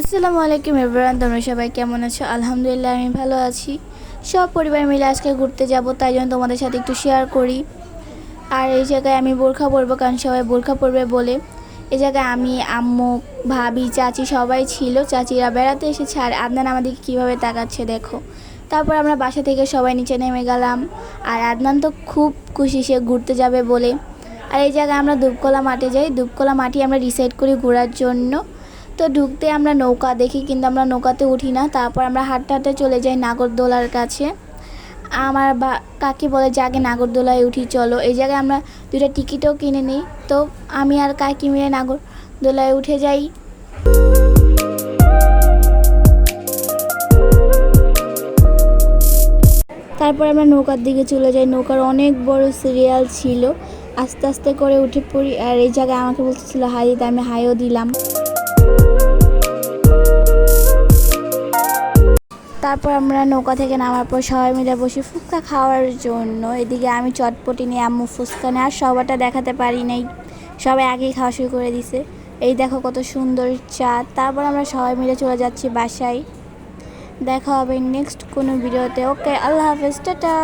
আসসালামু আলাইকুম এভরান তোমরা সবাই কেমন আছো? আলহামদুলিল্লাহ, আমি ভালো আছি। সব পরিবার মিলে আজকে ঘুরতে যাব, তাই জন্য তোমাদের সাথে একটু শেয়ার করি। আর এই জায়গায় আমি বোরখা পরবো, কারণ সবাই বোরখা পরবে বলে। এই জায়গায় আমি, আম্মু, ভাবি, চাচি সবাই ছিল। চাচিরা বেড়াতে এসেছে, আর আদনান আমাদেরকে কীভাবে তাকাচ্ছে দেখো। তারপর আমরা বাসা থেকে সবাই নিচে নেমে গেলাম। আর আদনান তো খুব খুশি সে ঘুরতে যাবে বলে। আর এই জায়গায় আমরা দুবকলা মাঠে যাই। দুবকলা মাটি আমরা ডিসাইড করি ঘোরার জন্য। তো ঢুকতে আমরা নৌকা দেখি, কিন্তু আমরা নৌকাতে উঠি না। তারপর আমরা হাঁটতে হাঁটতে চলে যাই নাগরদোলার কাছে। আমার বা, কাকি বলে যে আগে নাগরদোলায় উঠি, চলো। এই জায়গায় আমরা দুইটা টিকিটও কিনে নিই। তো আমি আর কাকি মিলে নাগরদোলায় উঠে যাই। তারপর আমরা নৌকার দিকে চলে যাই। নৌকার অনেক বড় সিরিয়াল ছিল। আস্তে আস্তে করে উঠে পড়ি। আর এই জায়গায় আমাকে বলতেছিল, হাই দিতে আমি হাইও দিলাম। তারপর আমরা নৌকা থেকে নামার পর সবাই মিলে বসি ফুচকা খাওয়ার জন্য। এদিকে আমি চটপটি নিয়ে আম্মু ফুচকা নিয়ে, আর সবারটা দেখাতে পারি নাই। সবাই আগেই খাওয়া শুরু করে দিছে। এই দেখো কত সুন্দর চা। তারপর আমরা সবাই মিলে চলে যাচ্ছি বাসায়। দেখা হবে নেক্সট কোনো ভিডিওতে। ওকে, আল্লাহ হাফেজ, টাটা।